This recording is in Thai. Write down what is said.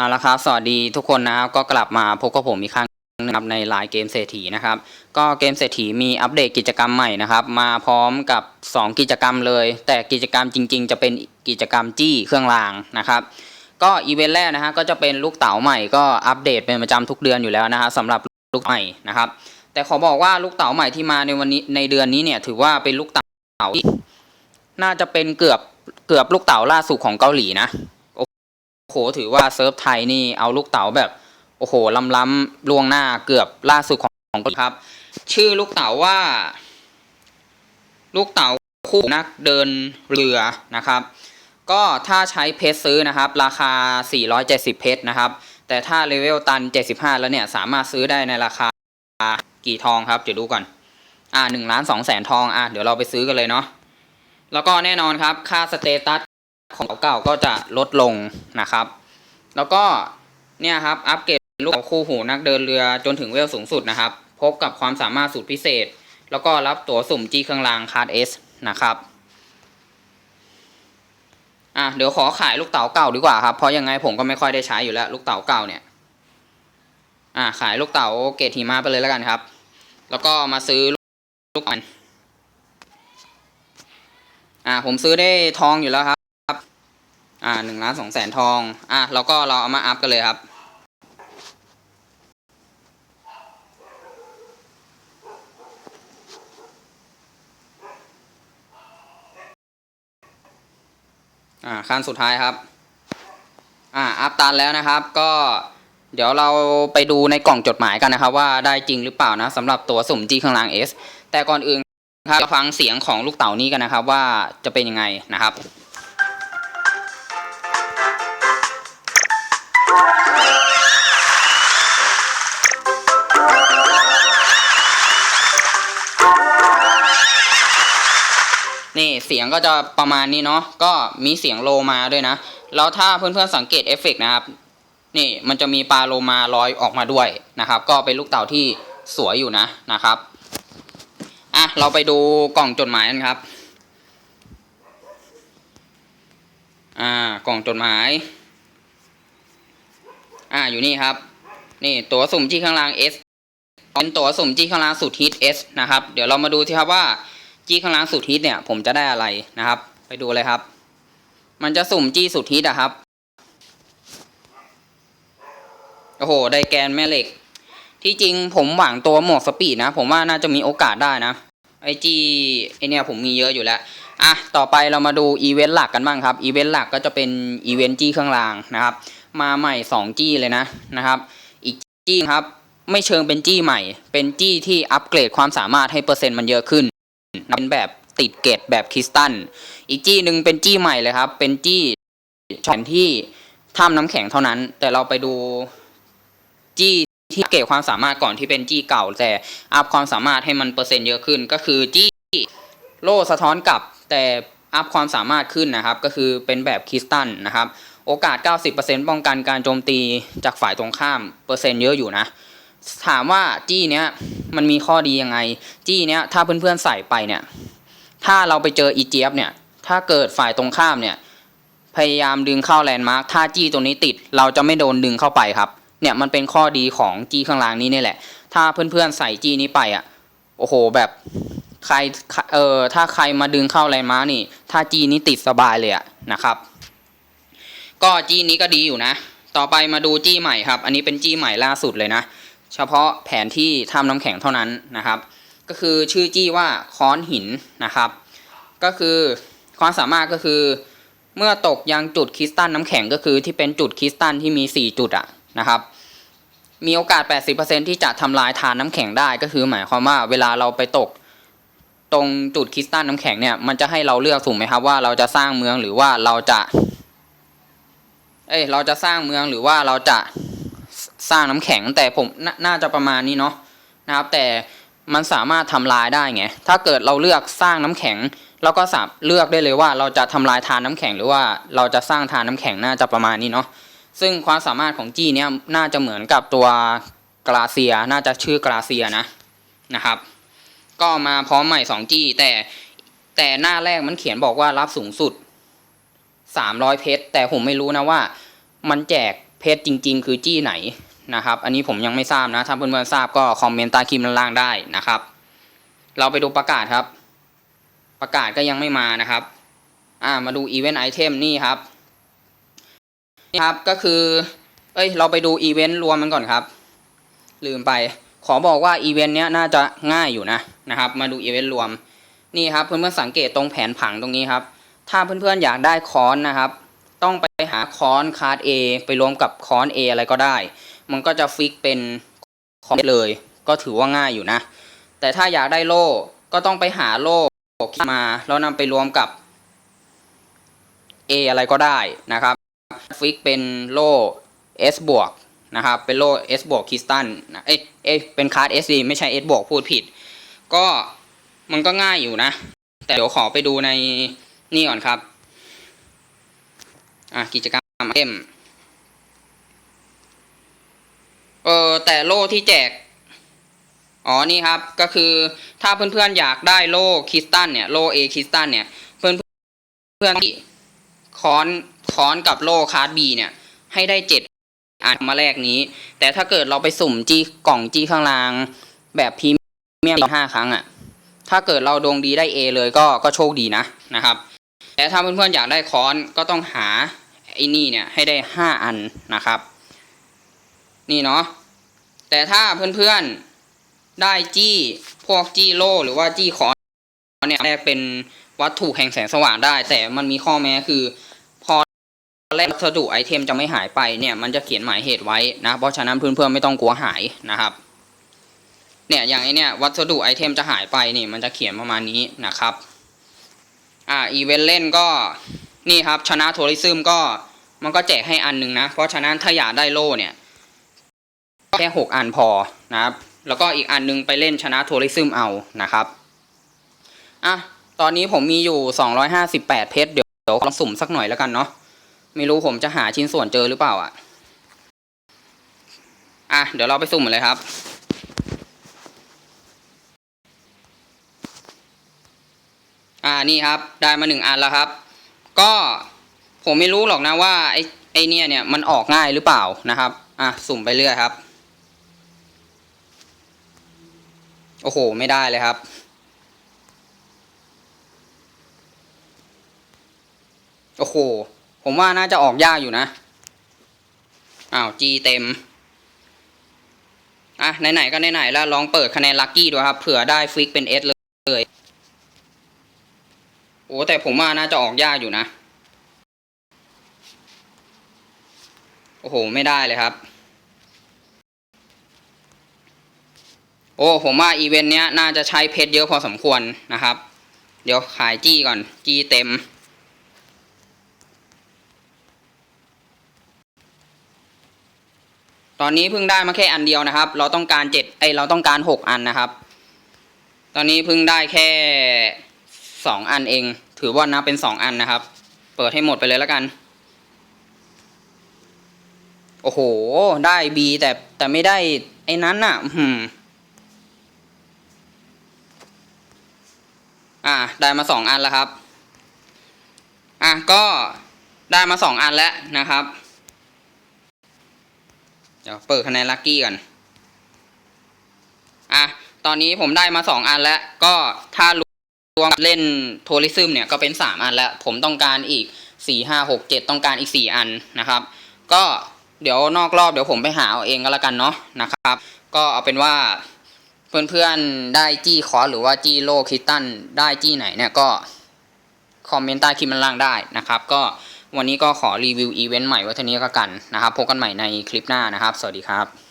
เอาละครับ สวัสดีทุกคนนะครับ ก็กลับมาพบกับผมอีกครั้งนะครับในไลน์เกมเศรษฐีนะครับ ก็เกมเศรษฐีมีอัปเดตกิจกรรมใหม่นะครับ มาพร้อมกับ 2 กิจกรรมเลย แต่กิจกรรมจริง ๆ จะเป็นกิจกรรมจี้เครื่องรางนะครับ ก็อีเวนต์แรกนะฮะก็จะเป็นลูกเต๋าใหม่ก็อัปเดตเป็นประจำทุกเดือนอยู่แล้วนะฮะสำหรับลูกใหม่นะครับ แต่ขอบอกว่าลูกเต๋าใหม่ที่มาในวันนี้ในเดือนนี้เนี่ยถือว่าเป็นลูกเต๋าที่น่าจะเป็นเกือบเกือบลูกเต๋าล่าสุดของเกาหลีนะ โอ้โหถือว่าเซิร์ฟไทยนี่เอาลูกเต๋าแบบ โอ้โหล้ำๆล่วงหน้าเกือบล่าสุดของของเกาหลีครับ ชื่อลูกเต๋าว่า ลูกเต๋าคู่นักเดินเรือนะครับ ก็ถ้าใช้เพชรซื้อนะครับ ราคา 470 เพชรนะครับ แต่ถ้าเลเวลตัน 75 แล้วเนี่ย สามารถซื้อได้ในราคากี่ทองครับเดี๋ยวดูก่อน อ่า1ล้าน2แสนทองอะเดี๋ยวเราไปซื้อกันเลยเนาะแล้วก็แน่นอนครับค่าสเตตัส ของเก่าๆก็จะลดลงนะครับ แล้วก็เนี่ยครับอัปเกรดลูกคู่หูนักเดินเรือจนถึงเวลสูงสุดนะครับ พบกับความสามารถสุดพิเศษ แล้วก็รับตั๋วสุ่มจีเครื่องรางคาร์ดเอสนะครับอะเดี๋ยวขอขายลูกเต๋าเก่าดีกว่าครับเพราะยังไงผมก็ไม่ค่อยได้ใช้อยู่แล้ว ลูกเต๋าเก่าเนี่ยอะขายลูกเต๋าเกรดหิมะไปเลยแล้วกันครับ แล้วก็มาซื้อลูกมันอะผมซื้อได้ทองอยู่แล้วครับ อ่าหนึ่งล้านสองแสนทองอะแล้วก็เราเอามาอัพกันเลยครับ อ่าขั้นสุดท้ายครับ อ่าอัพตันแล้วนะครับ ก็เดี๋ยวเราไปดูในกล่องจดหมายกันนะครับ ว่าได้จริงหรือเปล่านะสำหรับตัวสุ่มจีข้างล่าง S แต่ก่อนอื่นครับฟังเสียงของลูกเต๋านี้กันนะครับ ว่าจะเป็นยังไงนะครับ นี่เสียงก็จะประมาณนี้เนาะก็มีเสียงโลมาด้วยนะ แล้วถ้าเพื่อนๆสังเกตเอฟเฟกต์นะครับ นี่มันจะมีปลาโลมาลอยออกมาด้วยนะครับ ก็เป็นลูกเต่าที่สวยอยู่นะนะครับอะเราไปดูกล่องจดหมายกันครับอ่ากล่องจดหมายอ่าอยู่นี่ครับ นี่ตัวสุ่มจี้ข้างล่าง S เป็นตัวสุ่มจี้ข้างล่างสุดฮิต S นะครับ เดี๋ยวเรามาดูที่ครับว่า จี้ข้างล่างสุดฮิตเนี่ยผมจะได้อะไรนะครับ ไปดูเลยครับ มันจะสุ่มจี้สุดฮิตอะครับ โอ้โห ได้แกนแม่เหล็ก ที่จริงผมหวังตัวหมวกสปีดนะ ผมว่าน่าจะมีโอกาสได้นะไอจีไอเนี่ยผมมีเยอะอยู่แล้วอะต่อไปเรามาดูอีเวนต์หลักกันบ้างครับอีเวนต์หลักก็จะเป็นอีเวนต์จี้เครื่องรางนะครับ มาใหม่ 2 จี้เลยนะนะครับ อีกจี้ครับไม่เชิงเป็นจี้ใหม่ เป็นจี้ที่อัปเกรดความสามารถให้เปอร์เซ็นต์มันเยอะขึ้น เป็นแบบติดเกตแบบคริสตัลอีกจี้หนึ่งเป็นจี้ใหม่เลยครับ เป็นจี้แผนที่ถ้ำน้ำแข็งเท่านั้น แต่เราไปดูจี้ที่เก็บความสามารถก่อนที่เป็นจี้เก่า แต่อัพความสามารถให้มันเปอร์เซ็นต์เยอะขึ้น ก็คือจี้โล่สะท้อนกลับแต่อัพความสามารถขึ้นนะครับ ก็คือเป็นแบบคริสตัลนะครับ โอกาส 90%ป้องกันการโจมตีจากฝ่ายตรงข้ามเปอร์เซ็นต์เยอะอยู่นะ ถามว่าจี้เนี้ยมันมีข้อดียังไง จี้เนี้ยถ้าเพื่อนๆใส่ไปเนี่ย ถ้าเราไปเจออีเจี๊ยบเนี่ย ถ้าเกิดฝ่ายตรงข้ามเนี่ย พยายามดึงเข้าแลนด์มาร์คถ้าจี้ตรงนี้ติด เราจะไม่โดนดึงเข้าไปครับ เนี่ยมันเป็นข้อดีของจี้ข้างล่างนี้นี่แหละ ถ้าเพื่อนๆใส่จี้นี้ไปอะโอ้โหแบบใครเอ่อถ้าใครมาดึงเข้าแลนด์มาร์คนี่ ถ้าจี้นี้ติดสบายเลยอะนะครับ ก็จี้นี้ก็ดีอยู่นะ ต่อไปมาดูจี้ใหม่ครับ อันนี้เป็นจี้ใหม่ล่าสุดเลยนะ เฉพาะแผนที่ถ้ำน้ำแข็งเท่านั้นนะครับ ก็คือชื่อจี้ว่าค้อนหินนะครับ ก็คือความสามารถก็คือ เมื่อตกยังจุดคริสตัลน้ำแข็งก็คือที่เป็นจุดคริสตัลที่มี 4 จุดอะนะครับมีโอกาส 80%ที่จะทำลายทานน้ำแข็งได้ก็คือหมายความว่าเวลาเราไปตก ตรงจุดคริสตัลน้ำแข็งเนี่ยมันจะให้เราเลือกถูกไหมครับว่าเราจะสร้างเมืองหรือว่าเราจะ เอ้ยเราจะสร้างเมืองหรือว่าเราจะ สร้างน้ำแข็งแต่ผมนน่าจะประมาณนี้เนาะนะครับ แต่มันสามารถทำลายได้ไงถ้าเกิดเราเลือกสร้างน้ำแข็งเราก็สามเลือกได้เลยว่าเราจะทำลายทานน้ำแข็งหรือว่าเราจะสร้างทานน้ำแข็งน่าจะประมาณนี้เนาะซึ่งความสามารถของจี้เนี่ยน่าจะเหมือนกับตัวกราเซียน่าจะชื่อกราเซียนะนะครับ ก็มาพร้อมใหม่2จี้แต่แต่หน้าแรกมันเขียนบอกว่ารับสูงสุด300เพชรแต่ผมไม่รู้นะว่า มันแจกเพชรจริง ๆ คือจี้ไหน นะครับ อันนี้ผมยังไม่ทราบนะ ถ้าเพื่อนๆทราบก็คอมเมนต์ใต้คลิปล่างได้นะครับ เราไปดูประกาศครับ ประกาศก็ยังไม่มานะครับ อ่ามาดูอีเวนต์ไอเทมนี่ครับนี่ครับก็คือ เอ้ย เราไปดูอีเวนต์รวมมันก่อนครับ ลืมไป ขอบอกว่าอีเวนต์เนี้ยน่าจะง่ายอยู่นะนะครับ มาดูอีเวนต์รวม นี่ครับ เพื่อนๆสังเกตตรงแผนผังตรงนี้ครับ ถ้าเพื่อนๆอยากได้คอนนะครับ ต้องไปหาคอนคาร์ด A ไปรวมกับคอน A อะไรก็ได้ มันก็จะฟิกเป็นคอนเลย ก็ถือว่าง่ายอยู่นะ แต่ถ้าอยากได้โล่ก็ต้องไปหาโล่มาแล้วนำไปรวมกับ A อะไรก็ได้นะครับ ฟิกเป็นโล่ S บวกนะครับ เป็นโล่ S บวกคริสตัลนะเอ้ยเอ้ยเป็นคาร์ด S ดีไม่ใช่ S บวกพูดผิด ก็มันก็ง่ายอยู่นะ แต่เดี๋ยวขอไปดูในนี่ก่อนครับ อะกิจกรรมเต็ม เออแต่โล่ที่แจก อ๋อนี่ครับก็คือถ้าเพื่อนๆอยากได้โล่คริสตัลเนี่ยโล่เอคริสตัลเนี่ย เพื่อนเพื่อนที่ค้อนค้อนกับโล่คาร์ดบีเนี่ย ให้ได้เจ็ดอันมาแรกนี้ แต่ถ้าเกิดเราไปสุ่มจีกล่องจีข้างล่าง แบบพรีเมียมห้าครั้งอะ่ะ ถ้าเกิดเราดวงดีได้ A เลยก็ก็โชคดีนะนะครับ แต่ถ้าเพื่อนๆอยากได้ค้อนก็ต้องหาไอ้นี่เนี่ยให้ได้ห้าอันนะครับ นี่เนาะแต่ถ้าเพื่อนๆได้จี้พวกจี้โล่หรือว่าจี้คอเนี่ยแรกเป็นวัตถุแห่งแสงสว่างได้ แต่มันมีข้อแม้คือ พอแรกวัสดุไอเทมจะไม่หายไปเนี่ยมันจะเขียนหมายเหตุไว้นะเพราะฉะนั้นเพื่อนๆไม่ต้องกลัวหายนะครับเนี่ยอย่างไอเนี่ยวัสดุไอเทมจะหายไปนี่มันจะเขียนประมาณนี้นะครับอ่าอีเวนต์เล่นก็นี่ครับชนะทัวริซึมก็มันก็แจกให้อันหนึ่งนะ เพราะฉะนั้นถ้าอยากได้โล่เนี่ย แค่หกอันพอนะครับ แล้วก็อีกอันหนึงไปเล่นชนะทัวริซึมเอานะครับอะตอนนี้ผมมีอยู่สองร้อยห้าสิบแปดเพชรเดี๋ยวเดี๋ยวลองสุ่มสักหน่อยแล้วกันเนาะไม่รู้ผมจะหาชิ้นส่วนเจอหรือเปล่าอะอะเดี๋ยวเราไปสุ่มเลยครับอ่านี่ครับได้มาหนึ่งอันแล้วครับ ก็ผมไม่รู้หรอกนะว่าไอ้ไอเนี่ยเนี่ยมันออกง่ายหรือเปล่านะครับ อะสุ่มไปเรื่อยครับ โอ้โห ไม่ได้เลยครับ โอ้โห ผมว่าน่าจะออกยากอยู่นะ อ้าวจีเต็ม อะ ไหน ๆ ก็ไหนๆแล้วลองเปิดคะแนนลัคกี้ดูครับ เผื่อได้ฟิกเป็นเอสเลย โอ้แต่ผมว่าน่าจะออกยากอยู่นะ โอ้โห ไม่ได้เลยครับ โอ้ผมว่าอีเวนต์เนี้ยน่าจะใช้เพชรเยอะพอสมควรนะครับ เดี๋ยวขายจี้ก่อน จี้เต็ม ตอนนี้เพิ่งได้มาแค่อันเดียวนะครับ เราต้องการเจ็ดไอเราต้องการหกอันนะครับ ตอนนี้เพิ่งได้แค่สองอันเอง ถือว่านับเป็นสองอันนะครับ เปิดให้หมดไปเลยแล้วกันโอ้โห ได้บีแต่แต่ไม่ได้ไอ้นั้นน่ะ อืม อะได้มาสองอันแล้วครับ อะก็ได้มาสองอันแล้วนะครับ เดี๋ยวเปิดคะแนนลัคกี้ก่อน อะตอนนี้ผมได้มาสองอันแล้ว ก็ถ้ารวมเล่นโทริซึมเนี่ยก็เป็นสามอันแล้ว ผมต้องการอีกสี่ห้าหกเจ็ดต้องการอีกสี่อันนะครับ ก็เดี๋ยวนอกรอบเดี๋ยวผมไปหาเอาเองก็แล้วกันเนาะนะครับ ก็เอาเป็นว่า เพื่อนๆได้จี้คอหรือว่าจี้โลคิตตันได้จี้ไหนเนี่ยก็คอมเมนต์ใต้คลิปมันล่างได้นะครับ ก็วันนี้ก็ขอรีวิวอีเวนต์ใหม่ไว้เท่านี้ก็กันนะครับพบกันใหม่ในคลิปหน้านะครับ สวัสดีครับ